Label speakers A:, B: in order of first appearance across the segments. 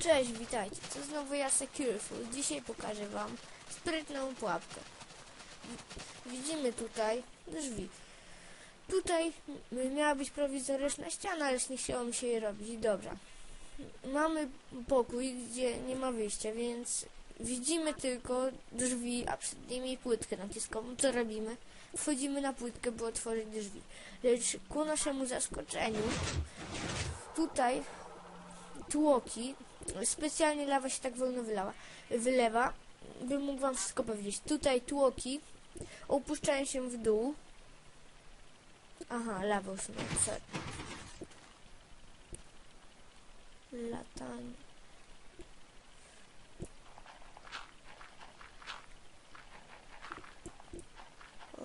A: Cześć, witajcie. To znowu ja Secureful. Dzisiaj pokażę wam sprytną pułapkę. Wi- Widzimy tutaj drzwi. Tutaj miała być prowizoryczna ściana, ale nie chciało mi się jej robić. Dobra. Mamy pokój, gdzie nie ma wyjścia, więc widzimy tylko drzwi, a przed nimi płytkę naciskową. Co robimy? Wchodzimy na płytkę, by otworzyć drzwi. Lecz ku naszemu zaskoczeniu tutaj tłoki specjalnie lawa się tak wolno wylała, wylewa, bym mógł wam wszystko powiedzieć. Tutaj tłoki opuszczają się w dół. Aha, lawa usunął, sorry. Latanie.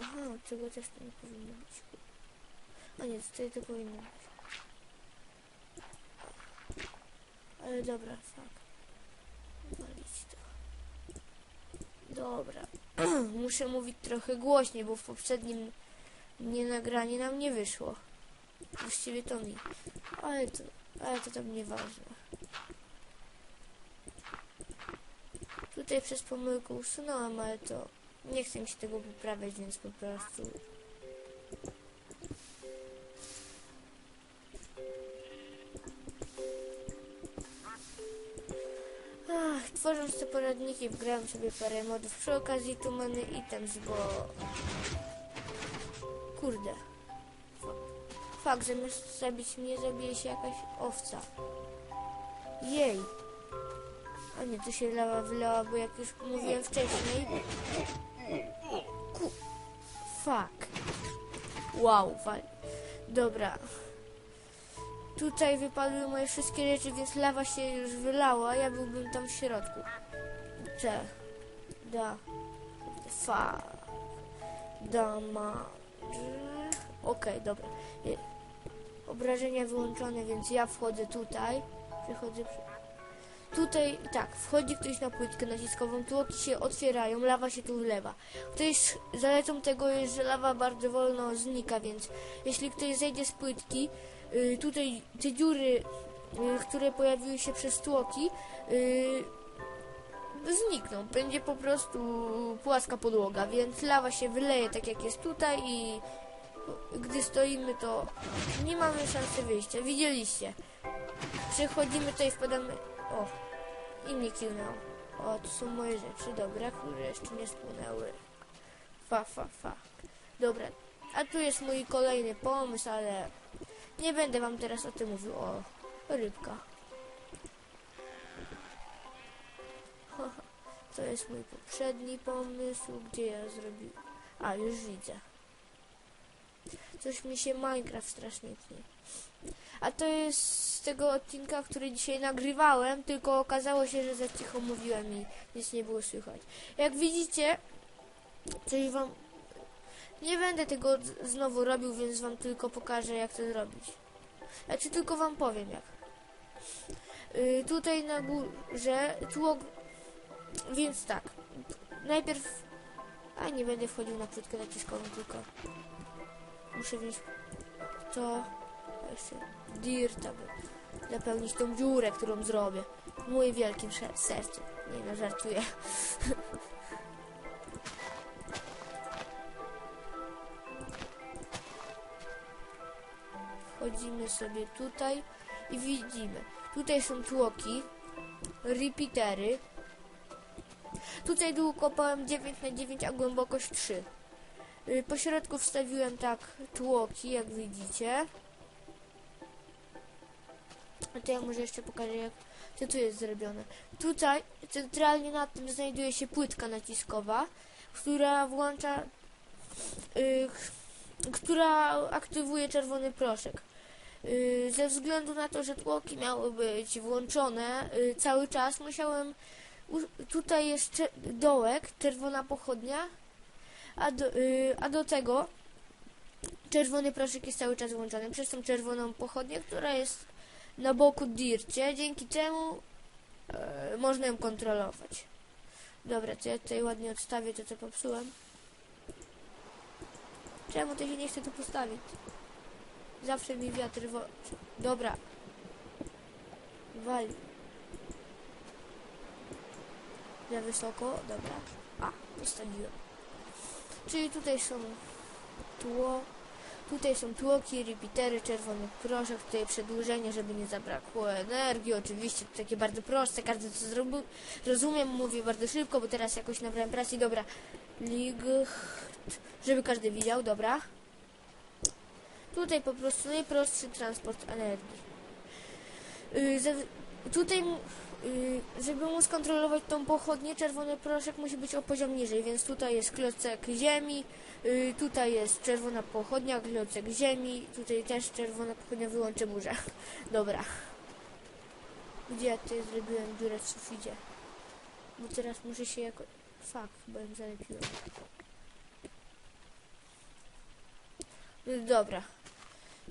A: Aha, czego też to nie powinno być. A nie, tutaj to powinno być. Ale dobra, fuck. Walić to. Dobra. Muszę mówić trochę głośniej, bo w poprzednim nie nagranie nam nie wyszło. Właściwie to mi. Ale to, ale to tam nieważne. Tutaj przez pomyłkę usunąłem, ale to nie chcę mi się tego poprawiać, więc po prostu tworząc te poradniki wgrałem sobie parę modów przy okazji tu mamy items, bo... Kurde. Fakt, zamiast zabić mnie, zabije się jakaś owca. Jej. A nie, tu się lawa wylała, bo jak już mówiłem wcześniej... Ku... Fuck. Wow, wal... Dobra. Tutaj wypadły moje wszystkie rzeczy, więc lawa się już wylała, ja byłbym tam w środku. Cze. Da. Fa. Dama. Okej, dobra. Je- Obrażenia wyłączone, więc ja wchodzę tutaj. Przechodzę. przy- Tutaj, tak, wchodzi ktoś na płytkę naciskową, tłoki się otwierają, lawa się tu wlewa. Jest, zaletą tego jest, że lawa bardzo wolno znika, więc jeśli ktoś zejdzie z płytki, y, tutaj te dziury, y, które pojawiły się przez tłoki, y, znikną. Będzie po prostu płaska podłoga, więc lawa się wyleje tak jak jest tutaj i gdy stoimy to nie mamy szansy wyjścia. Widzieliście. Przechodzimy tutaj, wpadamy... O, i mnie kiwnął. O, to są moje rzeczy, dobra, które jeszcze nie spłynęły. Fa, fa, fa. Dobra, a tu jest mój kolejny pomysł, ale nie będę wam teraz o tym mówił. O, rybka. To jest mój poprzedni pomysł, gdzie ja zrobiłem. A, już widzę. Coś mi się Minecraft strasznie tnie. A to jest z tego odcinka, który dzisiaj nagrywałem, tylko okazało się, że za cicho mówiłem i nic nie było słychać. Jak widzicie, coś wam... Nie będę tego znowu robił, więc wam tylko pokażę, jak to zrobić. Znaczy, tylko wam powiem, jak. Yy, tutaj na górze tłok... Więc tak. Najpierw... A, nie będę wchodził na płytkę naciskową, tylko... Muszę wziąć to... Jeszcze dirta, by zapełnić tą dziurę, którą zrobię. Moim wielkim sercu. Nie no, żartuję. Wchodzimy sobie tutaj i widzimy. Tutaj są tłoki, repeatery. Tutaj dół kopałem 9 na 9 a głębokość 3. Y, Po środku wstawiłem tak tłoki, jak widzicie. A to ja może jeszcze pokażę, jak co tu jest zrobione. Tutaj, centralnie nad tym znajduje się płytka naciskowa, która włącza, y, ch- która aktywuje czerwony proszek. Y, ze względu na to, że tłoki miały być włączone y, cały czas, musiałem. Tutaj jest dołek, czerwona pochodnia, a do, y, a do tego czerwony proszek jest cały czas włączony przez tą czerwoną pochodnię, która jest na boku dircie, dzięki czemu można ją kontrolować. Dobra, to ja tutaj ładnie odstawię to, co popsułem. Czemu to się nie chce tu postawić? Zawsze mi wiatr wo... Dobra. Wali. Za wysoko, dobra. A, postawiłem. Czyli tutaj są tło, tutaj są tłoki, repeatery, czerwony proszek, tutaj przedłużenie, żeby nie zabrakło energii. Oczywiście to takie bardzo proste, każdy co zrobił. Rozumiem, mówię bardzo szybko, bo teraz jakoś nabrałem pracy. Dobra, lig, żeby każdy widział, dobra. Tutaj po prostu najprostszy transport energii. Ze- tutaj, yy, żeby móc kontrolować tą pochodnię, czerwony proszek musi być o poziom niżej, więc tutaj jest klocek ziemi, yy, tutaj jest czerwona pochodnia, klocek ziemi, tutaj też czerwona pochodnia, wyłączę burzę. Dobra. Gdzie ja tutaj zrobiłem dziurę w suficie? Bo teraz muszę się jako... Fuck, bo ją zalepiłem. Yy, Dobra.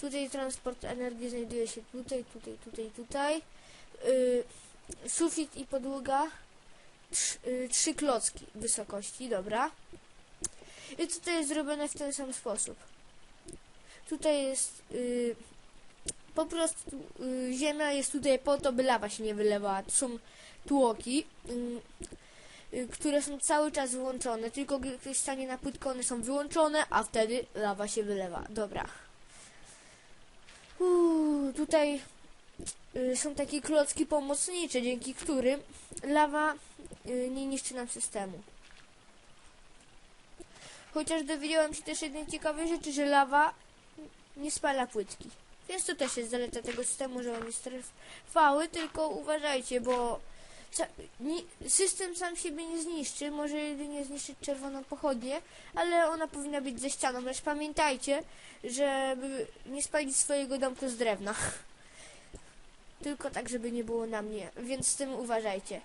A: Tutaj transport energii znajduje się tutaj, tutaj, tutaj, tutaj. Yy, sufit i podłoga. Trz, yy, trzy klocki wysokości, dobra. I tutaj jest zrobione w ten sam sposób. Tutaj jest yy, po prostu yy, ziemia jest tutaj po to, by lawa się nie wylewała. To są tłoki, yy, które są cały czas wyłączone. Tylko gdy ktoś stanie na płytko, one są wyłączone, a wtedy lawa się wylewa. Dobra. Tutaj y, są takie klocki pomocnicze, dzięki którym lawa y, nie niszczy nam systemu. Chociaż dowiedziałam się też jednej ciekawej rzeczy, że lawa nie spala płytki. Więc to też jest zaleta tego systemu, że on jest trwały, tylko uważajcie, bo system sam siebie nie zniszczy, może jedynie zniszczyć czerwoną pochodnię, ale ona powinna być ze ścianą, lecz pamiętajcie, żeby nie spalić swojego domku z drewna. Tylko tak, żeby nie było na mnie, więc z tym uważajcie.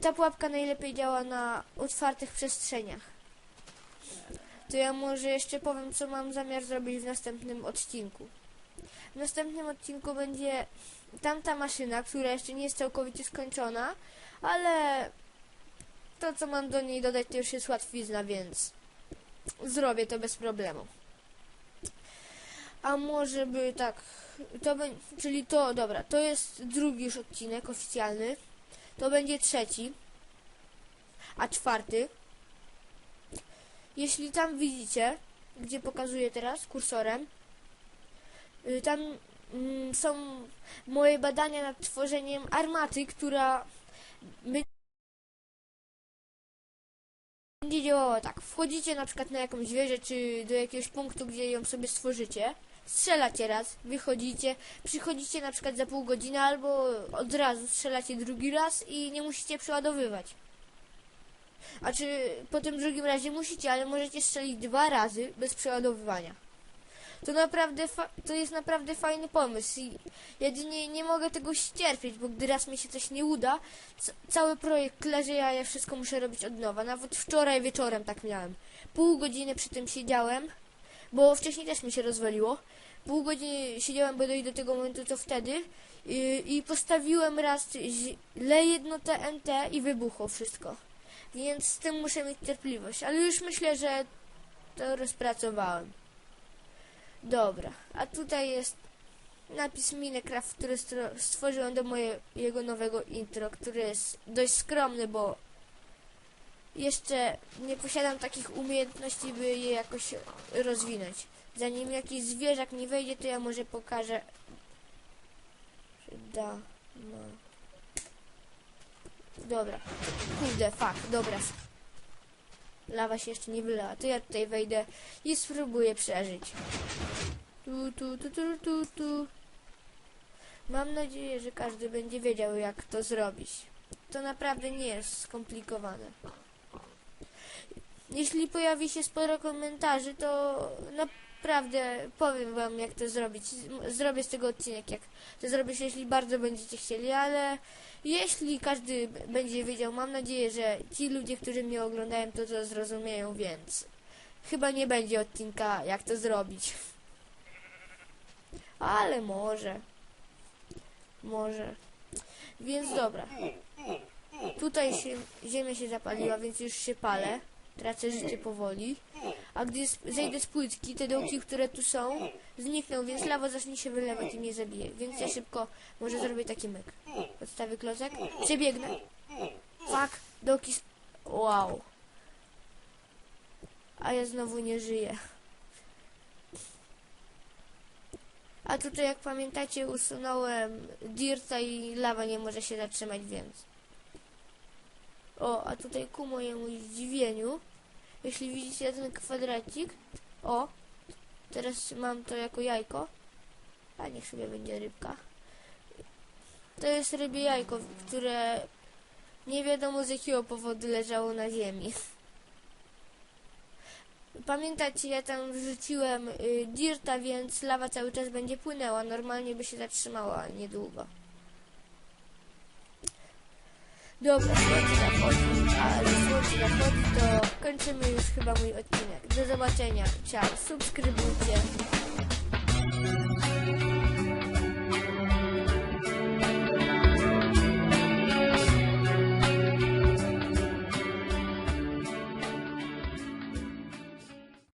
A: Ta pułapka najlepiej działa na otwartych przestrzeniach. To ja może jeszcze powiem, co mam zamiar zrobić w następnym odcinku. W następnym odcinku będzie tamta maszyna, która jeszcze nie jest całkowicie skończona, ale to, co mam do niej dodać, to już jest łatwizna, więc zrobię to bez problemu. A może by tak, to będzie, czyli to, dobra, to jest drugi już odcinek oficjalny, to będzie trzeci, a czwarty, jeśli tam widzicie, gdzie pokazuję teraz kursorem, tam mm, są moje badania nad tworzeniem armaty, która będzie działała tak. Wchodzicie na przykład na jakąś wieżę, czy do jakiegoś punktu, gdzie ją sobie stworzycie. Strzelacie raz, wychodzicie, przychodzicie na przykład za pół godziny albo od razu strzelacie drugi raz i nie musicie przeładowywać. A czy po tym drugim razie musicie, ale możecie strzelić dwa razy bez przeładowywania. To naprawdę to jest naprawdę fajny pomysł i jedynie nie mogę tego ścierpieć, bo gdy raz mi się coś nie uda, cały projekt leży, a ja wszystko muszę robić od nowa. Nawet wczoraj wieczorem tak miałem. Pół godziny przy tym siedziałem, bo wcześniej też mi się rozwaliło. Pół godziny siedziałem, by dojść do tego momentu, co wtedy. I, i postawiłem raz źle jedno TNT i wybuchło wszystko. Więc z tym muszę mieć cierpliwość. Ale już myślę, że to rozpracowałem. Dobra, a tutaj jest napis Minecraft, który stworzyłem do mojego nowego intro, który jest dość skromny, bo jeszcze nie posiadam takich umiejętności, by je jakoś rozwinąć. Zanim jakiś zwierzak nie wejdzie, to ja może pokażę. Da, ma. Dobra. Kurde, fuck, dobra. Lawa się jeszcze nie wylała. To ja tutaj wejdę i spróbuję przeżyć. Tu, tu, tu, tu, tu, tu. Mam nadzieję, że każdy będzie wiedział, jak to zrobić. To naprawdę nie jest skomplikowane. Jeśli pojawi się sporo komentarzy, to naprawdę powiem wam, jak to zrobić. Zrobię z tego odcinek, jak to zrobić, jeśli bardzo będziecie chcieli, ale jeśli każdy będzie wiedział, mam nadzieję, że ci ludzie, którzy mnie oglądają, to to zrozumieją, więc chyba nie będzie odcinka, jak to zrobić. Ale może. Może. Więc dobra. Tutaj się, ziemia się zapaliła, więc już się palę. Tracę życie powoli. A gdy zejdę z płytki, te dołki, które tu są, znikną, więc lawa zacznie się wylewać i mnie zabije. Więc ja szybko może zrobię taki myk. Podstawię klocek. Przebiegnę. Fuck. Dołki Wow. A ja znowu nie żyję. A tutaj, jak pamiętacie, usunąłem dirta i lawa nie może się zatrzymać, więc... O, a tutaj ku mojemu zdziwieniu, jeśli widzicie ten kwadracik, o, teraz mam to jako jajko, a niech sobie będzie rybka. To jest rybie jajko, które nie wiadomo z jakiego powodu leżało na ziemi. Pamiętacie, ja tam wrzuciłem y, dirta, więc lawa cały czas będzie płynęła. Normalnie by się zatrzymała niedługo. Dobra, słońce zachodzi, a że słońce zachodzi, to kończymy już chyba mój odcinek. Do zobaczenia. Ciao. Subskrybujcie.